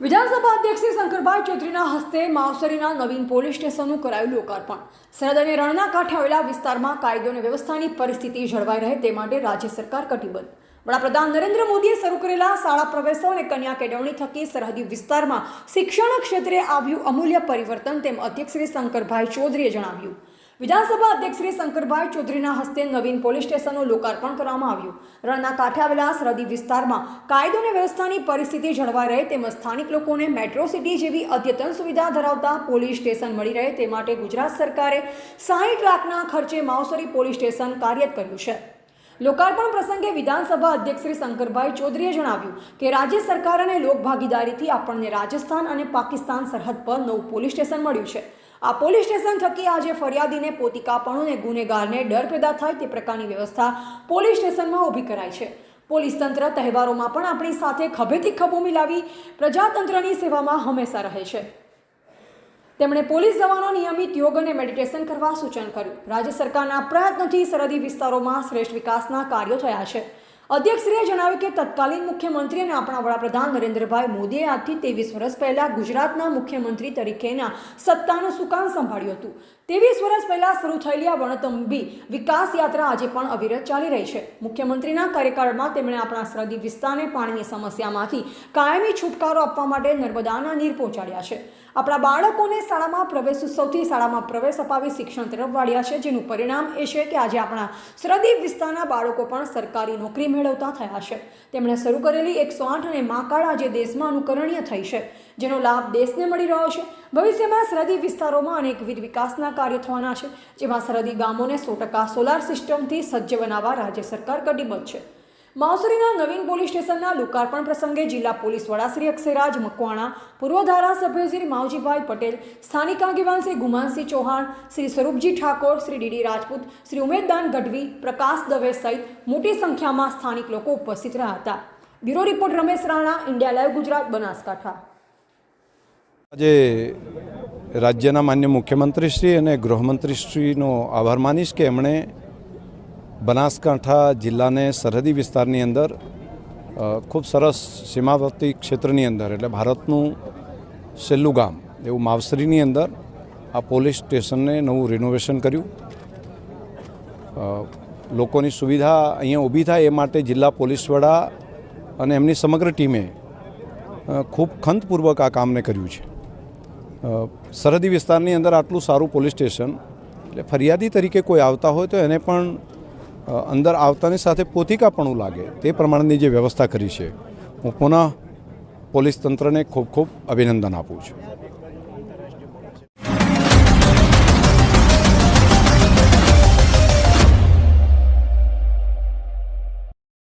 વિધાનસભા અધ્યક્ષ શંકરભાઈ ચૌધરીના હસ્તે માવસરીના નવીન પોલીસ સ્ટેશનનું કરાયું લોકાર્પણ. સરહદ અને રણના કાંઠે આવેલા વિસ્તારમાં કાયદો અને વ્યવસ્થાની પરિસ્થિતિ જળવાઈ રહે તે માટે રાજ્ય સરકાર કટિબદ્ધ. વડાપ્રધાન નરેન્દ્ર મોદીએ શરૂ કરેલા શાળા પ્રવેશો અને કન્યા કેળવણી થકી સરહદી વિસ્તારમાં શિક્ષણ ક્ષેત્રે આવ્યું અમૂલ્ય પરિવર્તન તેમ અધ્યક્ષ શ્રી શંકરભાઈ ચૌધરીએ જણાવ્યું. વિધાનસભા અધ્યક્ષ શ્રી શંકરભાઈ ચૌધરીના હસ્તે નવીન પોલીસ સ્ટેશનનું લોકાર્પણ કરવામાં આવ્યું. રણના કાંઠે આવેલા સરહદી વિસ્તારમાં કાયદો અને વ્યવસ્થાની પરિસ્થિતિ જળવાઈ રહે તેમજ સ્થાનિક લોકોને મેટ્રો સિટી જેવી અદ્યતન સુવિધા ધરાવતા પોલીસ સ્ટેશન મળી રહે તે માટે ગુજરાત સરકારે સાહીઠ લાખના ખર્ચે માવસરી પોલીસ સ્ટેશન કાર્યરત કર્યું છે. લોકાર્પણ પ્રસંગે વિધાનસભા અધ્યક્ષ શ્રી શંકરભાઈ ચૌધરીએ જણાવ્યું કે રાજ્ય સરકાર અને લોકભાગીદારીથી આપણને રાજસ્થાન અને પાકિસ્તાન સરહદ પર નવું પોલીસ સ્ટેશન મળ્યું છે. આ પોલીસ સ્ટેશન થકી આજે ફરિયાદીને પોતિકાપણું અને ગુનેગારને ડર પેદા થાય તે પ્રકારની વ્યવસ્થા પોલીસ સ્ટેશનમાં ઊભી કરાઈ છે. પોલીસ તંત્ર તહેવારોમાં પણ આપણી સાથે ખભેથી ખભો મિલાવી પ્રજાતંત્રની સેવામાં હંમેશા રહે છે. તેમણે પોલીસ જવાનો નિયમિત યોગ અને મેડિટેશન કરવા સૂચન કર્યું. રાજ્ય સરકારના પ્રયત્નથી સરહદી વિસ્તારોમાં શ્રેષ્ઠ વિકાસના કાર્યો થયા છે. અધ્યક્ષશ્રીએ જણાવ્યું કે તત્કાલીન મુખ્યમંત્રી અને આપણા વડાપ્રધાન નરેન્દ્રભાઈ મોદીએ આજથી ત્રેવીસ વર્ષ પહેલાં ગુજરાતના મુખ્યમંત્રી તરીકેના સત્તાનું સુકાન સંભાળ્યું હતું. ત્રેવીસ વર્ષ પહેલાં શરૂ થયેલી આ વણતંબી વિકાસ યાત્રા આજે પણ અવિરત ચાલી રહી છે. મુખ્યમંત્રીના કાર્યકાળમાં તેમણે આપણા સરહદી વિસ્તારને પાણીની સમસ્યામાંથી કાયમી છુટકારો આપવા માટે નર્મદાના નીર પહોંચાડ્યા છે. આપણા બાળકોને શાળામાં પ્રવેશ ઉત્સવથી શાળામાં પ્રવેશ અપાવી શિક્ષણ તરફ વાળ્યા છે, જેનું પરિણામ એ છે કે આજે આપણા સરહદી વિસ્તારના બાળકો પણ સરકારી નોકરી મેળવતા થયા છે. તેમણે શરૂ કરેલી એકસો આઠ અને માકાળા જે દેશમાં અનુકરણીય થઈ છે, જેનો લાભ દેશને મળી રહ્યો છે. ભવિષ્યમાં સરહદી વિસ્તારોમાં અનેકવિધ વિકાસના કાર્યો થવાના છે, જેમાં સરહદી ગામોને સો ટકા સોલાર સિસ્ટમથી સજ્જ બનાવવા રાજ્ય સરકાર કટિબદ્ધ છે. માવસરીના નવીન પોલીસ સ્ટેશનના લોકાર્પણ પ્રસંગે જિલ્લા પોલીસ વડા શ્રી અક્ષયરાજ મકવાણા, પૂર્વ ધારાસભ્ય શ્રી માવજીભાઈ પટેલ, સ્થાનિક આગેવાન શ્રી ગુમાનસિંહ ચૌહાણ, શ્રી સ્વરૂપજી ઠાકોર, શ્રી ડીડી રાજપૂત, શ્રી ઉમેદદાન ગઢવી, પ્રકાશ દવે સહિત મોટી સંખ્યામાં સ્થાનિક લોકો ઉપસ્થિત રહ્યા હતા. Bureau report Ramesh Rana, India live Gujarat, Banaskantha. આજે રાજ્યના માન્ય મુખ્યમંત્રીશ્રી અને ગૃહમંત્રીશ્રીનો આભાર માનીશ કે એમણે બનાસકાંઠા જિલ્લાને સરહદી વિસ્તારની અંદર ખૂબ સરસ સીમાવર્તી ક્ષેત્રની અંદર, એટલે ભારતનું છેલ્લું ગામ એવું માવસરીની અંદર આ પોલીસ સ્ટેશનને નવું રિનોવેશન કર્યું. લોકોની સુવિધા અહીંયા ઊભી થાય એ માટે જિલ્લા પોલીસ વડા અને એમની સમગ્ર ટીમે ખૂબ ખંતપૂર્વક આ કામને કર્યું છે. સરહદી વિસ્તારની અંદર આટલું સારું પોલીસ સ્ટેશન, એટલે ફરિયાદી તરીકે કોઈ આવતા હોય તો એને પણ અંદર આવતાની સાથે પોતિકાપણું લાગે. તે પ્રમાણેની જે વ્યવસ્થા કરી છે, હું પુનઃ પોલીસ તંત્રને ખૂબ ખૂબ અભિનંદન આપું છું.